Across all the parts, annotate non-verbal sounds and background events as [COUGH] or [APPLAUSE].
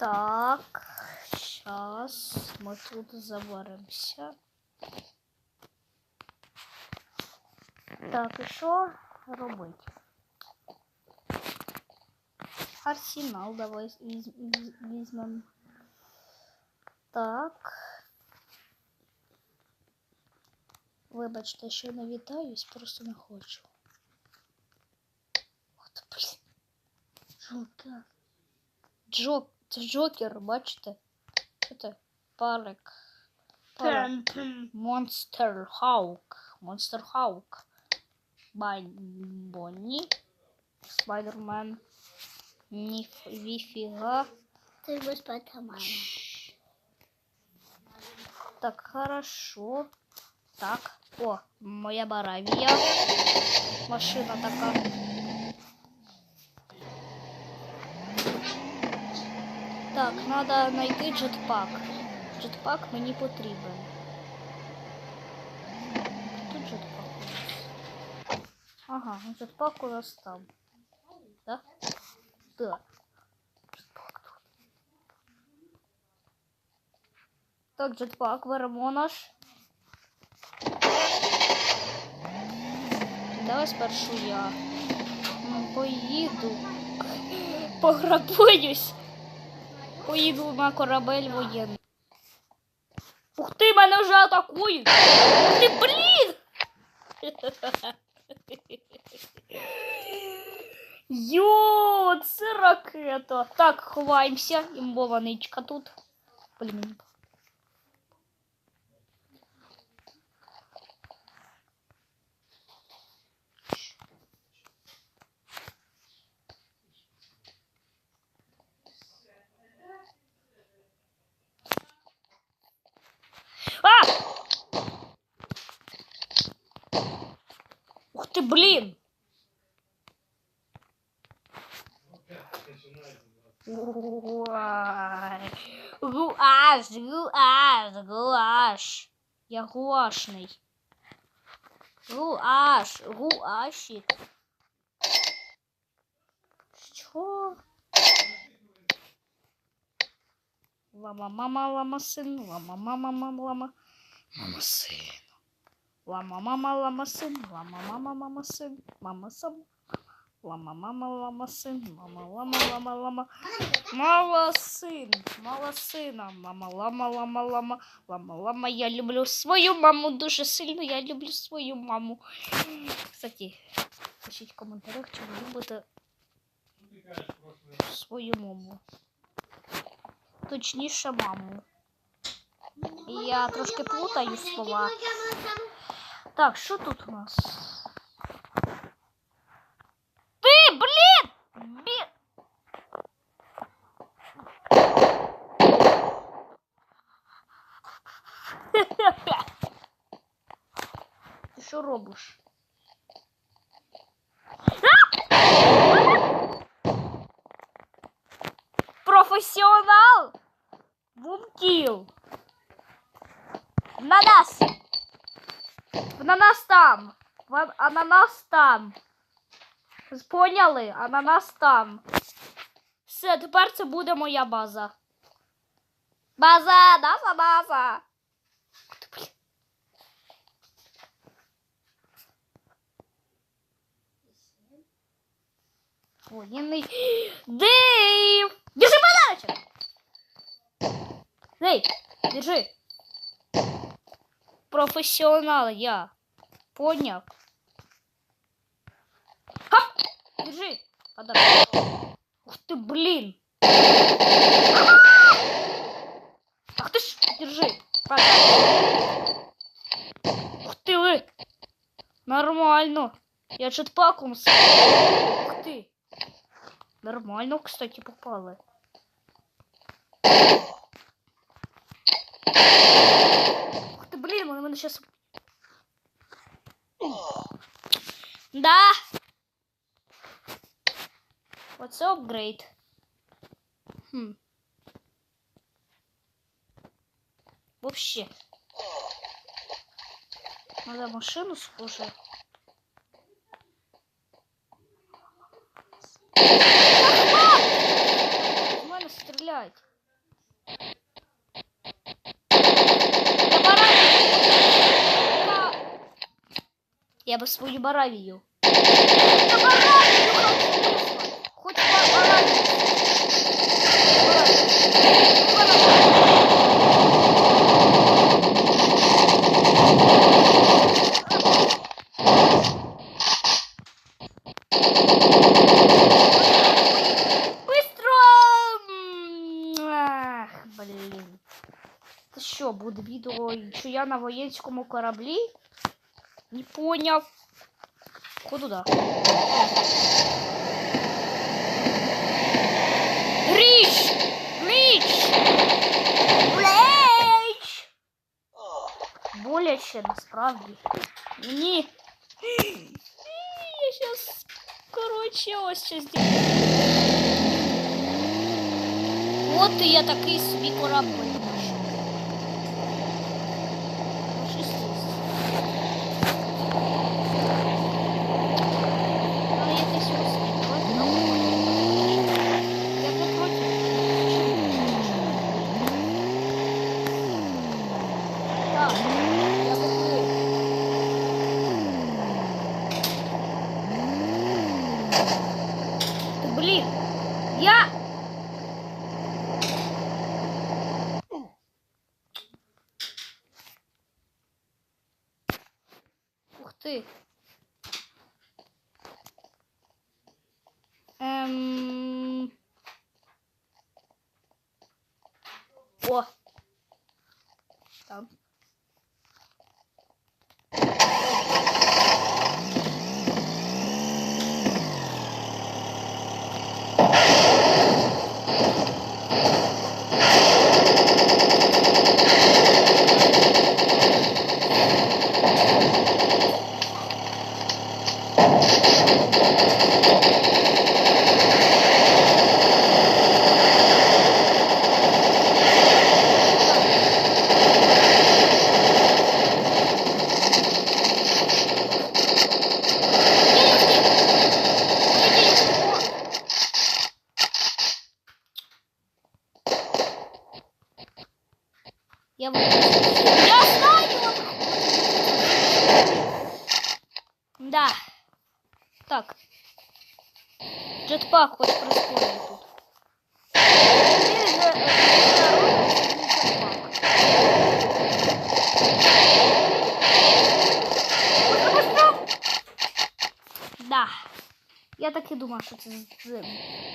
Так, сейчас мы тут заборемося. Так, і що робити? Арсенал давай віз- віз- візьмемо. Так. Вибачте, що не вітаюсь, просто не хочу. От, блін. Джокер. Джок, це Джокер, бачите? Що це? Парик. Парик. Монстер Хаук. Монстер Хаук. Бай Бонні. Спайдермен. Ніф Віфіга. Ти будеш спайдерменом. Так, хорошо. Так. О, моя баравія. Машина така. Так, треба знайти джетпак. Джетпак мені потрібен. Тут джетпак у нас. Ага, ну джетпак у нас там. Да? Да. Джетпак тут. Так, джетпак, беремо наш. Давай спершу я М, поїду. [LAUGHS] Пограбуюсь. Поїду на корабель воєнний. Ух ти, мене вже атакують! Ух ти, блін! [LAUGHS] Йо, це ракета. Так, ховаємося. Імбова тут. Блін, блин! Ой. Гуаш, гуаш, гуаш. Я гуашный. Гуаш, гуашик. Що? Лама, мама, лама, сын, лама, мама, мама, лама, мама, сын. Мама, лама, сын, лама, мама, мама, сын, мама, сам. Лама, мама, лама, сын, мама, лама, лама, лама. Мала сын, мала сина, мама, лама, лама, лама, лама, лама. Я люблю свою маму дуже сильно, я люблю свою маму. Кстати, пишіть в коментарях, чи ви любите свою маму. Точніше, маму. Я трошки плутаю слова. Так, що тут у нас? Ти, блін! Бі... [LAUGHS] Ти що робиш? Професіонал! Бумкіл! На нас! Ананас там! Ананас там! Поняли? Ананас там. Все, тепер це буде моя база. База, наша база. Воєнний. Дейв! Держи подарочок! Эй, держи. Профессионал я. Понял? Хап! Держи. Подарок. Ух ты, блин. Ах ты ж, держи. Подарок. Ух ты вы. Нормально. Я джетпаком с... Ух ты. Нормально, кстати, попали. Он сейчас... Да. What's upgrade? Хм. Вообще. Надо машину схоже. В мене стріляють. Я бы свою Баравию. Я Баравию хочу вызвать. Хоть Ба- Баравию. Баравию. Баравию. Быстро! М, Ах, блін. Це що, буде відео, що я на воєнському кораблі? Не поняв. Ходу да. Річ! Річ! Річ! Боляче насправді. Мені. Я щас, коротше, ось щось зроблю. От і я такий собі корабль Там. Я так і думав, що це з-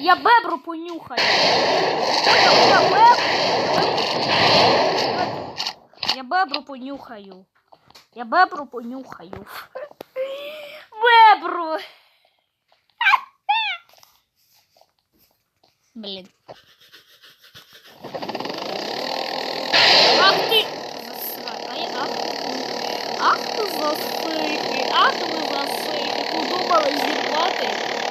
Я бебру понюхаю. Я бебру. Я бебру понюхаю. Я бебру понюхаю. Бебру. Блін. Ах ти! Ах ти. Ах ти Power de Potter.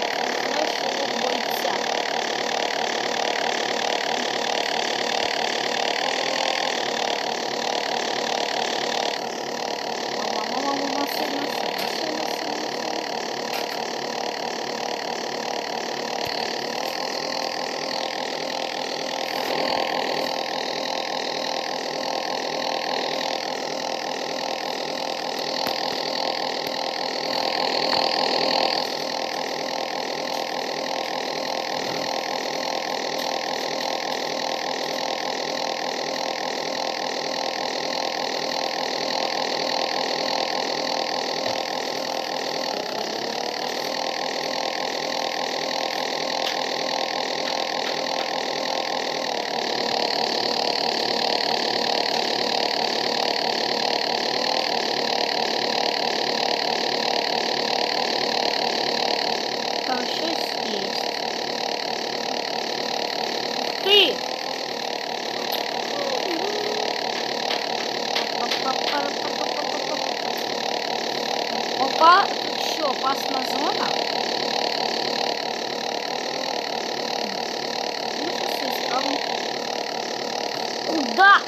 Опа, тут що, опасна зона? Куда,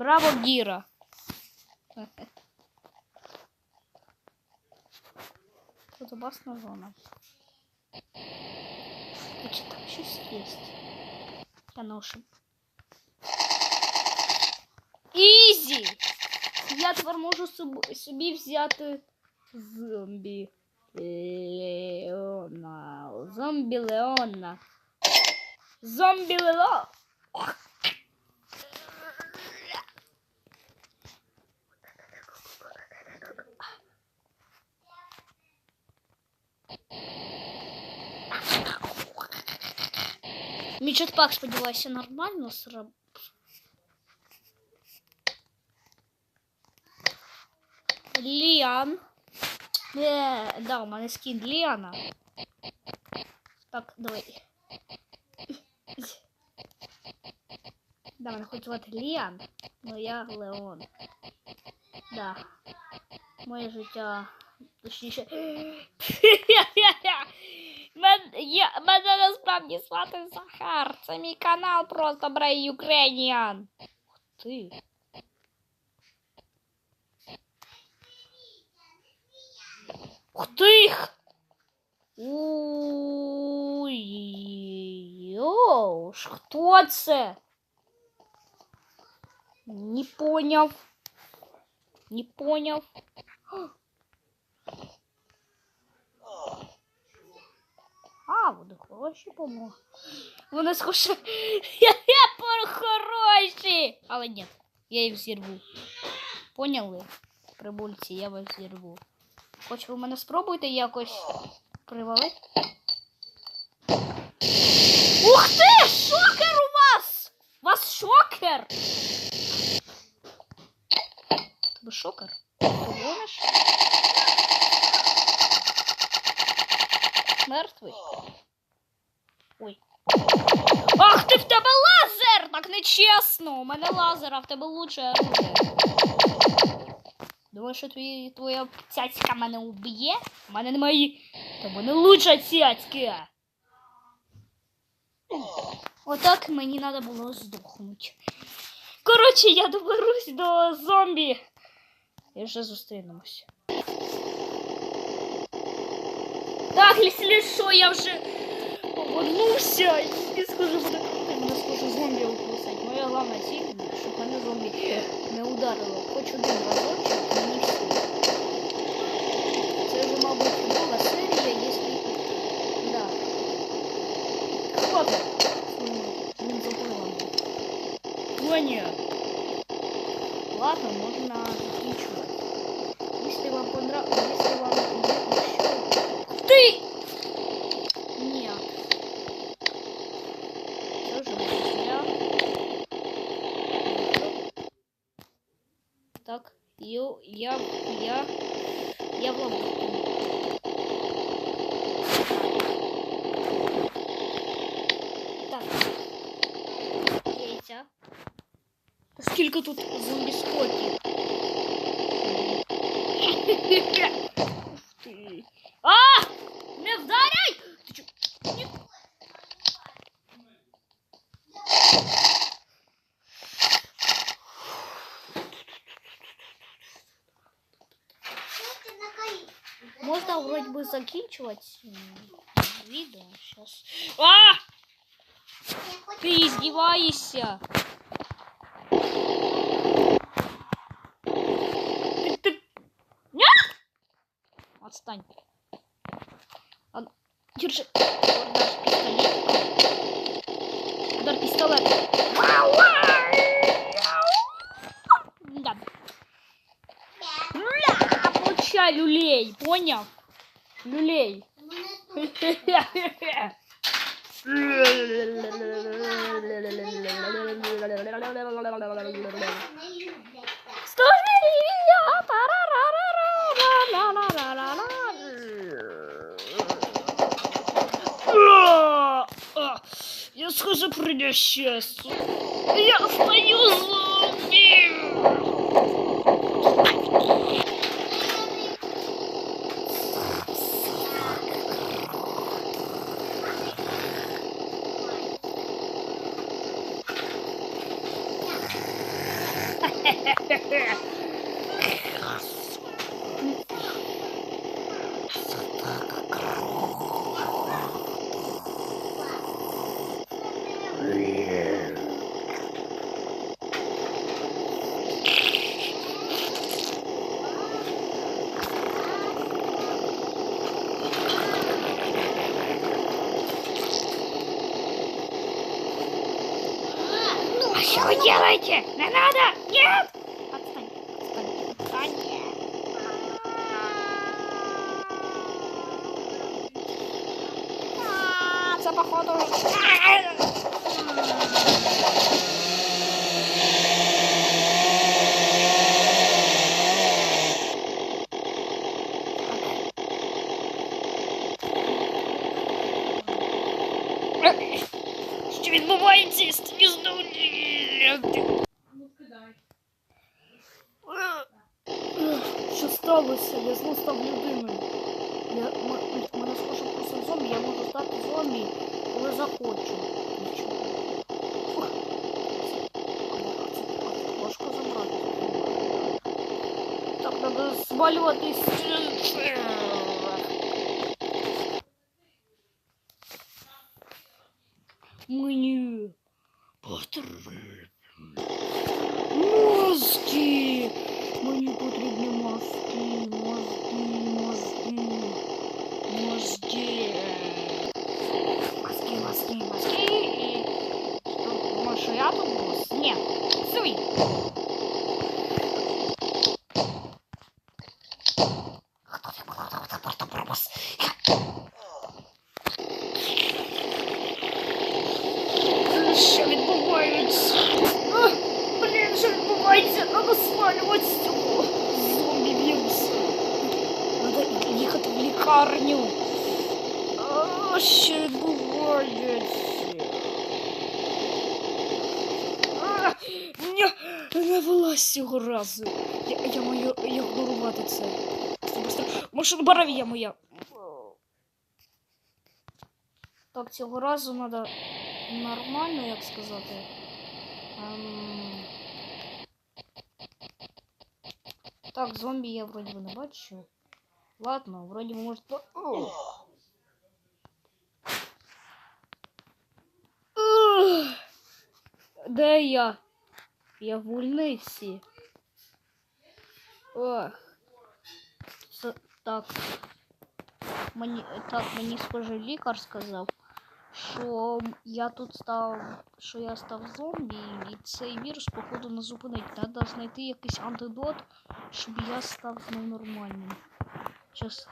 Браво, Гира. Тут опасная зона. А что там сейчас съесть? Я ношу. Ізі! Я тепер можу собі взяти зомбі Леона. зомби Леона. зомби Леона. Мій джетпак, сподіваюся, нормально сраб. Ліан. Е, э, да, у меня скин Лиана Так, давай. Да, меня хоч вот Лиан, но я Леон. Да. Моє життя точніше. [LAUGHS] я, мене насправді звати Захар. Це мій канал просто Брей Ukrainian. Ух ти. Ух ти! Йоу, хто це? Не поняв. Не поняв. А, вони хороші, по-моєму. Вони схожі. [LAUGHS] Я хороші! Але ні, я їх зірву. Поняли? Прибульці, я вас зірву. Хоч ви мене спробуйте якось привалити. Ух ти! Шокер у вас! У вас шокер! Тебе шокер? Ти мертвий. Ой. Ах ти в тебе лазер! Так нечесно! У мене лазер, а в тебе лучше Думаю, що твій, твоя цяцька мене уб'є? У мене немає. в мене лучше цяцька. Отак мені треба було здохнути. Коротше, я доберусь до зомбі. І вже зустрінемось. Так, если что, я уже повернувся а, И скажу, буде не скажу зомбі укусать. Моя головна ціль, щоб мене зомбі не ударило. Хочу один разочок, мені все. Це вже, мабуть, була серія. Сколько тут зомбі скотів? Ух ты! А! Не вдаряй! Ти чо? Ні. Можно вроде бы заканчивать видео сейчас. А! Ты издеваешься! отстань. Ладно. Держи. Удар пистолет. Удар пистолет. Да. Ля, получай люлей, понял? Люлей. [LAUGHS] Скажи придя сейчас, Я остаюсь. делаете? Не надо! Нет! Отстань, отстань, отстань. А, Це походу. Що відбувається з звіздою? Що сталося? Я знов став людиною. Я, м- м- мене схоже просто зомбі, я можу стати зомбі, коли захочу. Нічого. Ух. А це- а це Важко забрати. Так, треба звалюватись. Мені потрібні Цього разу. Я, я маю ігнорувати це. Быстро. Машина баравія моя. Так, цього разу треба нормально, як сказати. Ем... Так, зомбі я вроді би не бачу. Ладно, вроді би може. Де я? Я в вольниці. Ох. Так. Мені так, мені схоже лікар сказав, що я тут став, що я став зомбі, і цей вірус, походу, не зупинить. Треба знайти якийсь антидот, щоб я став знов нормальним. Час.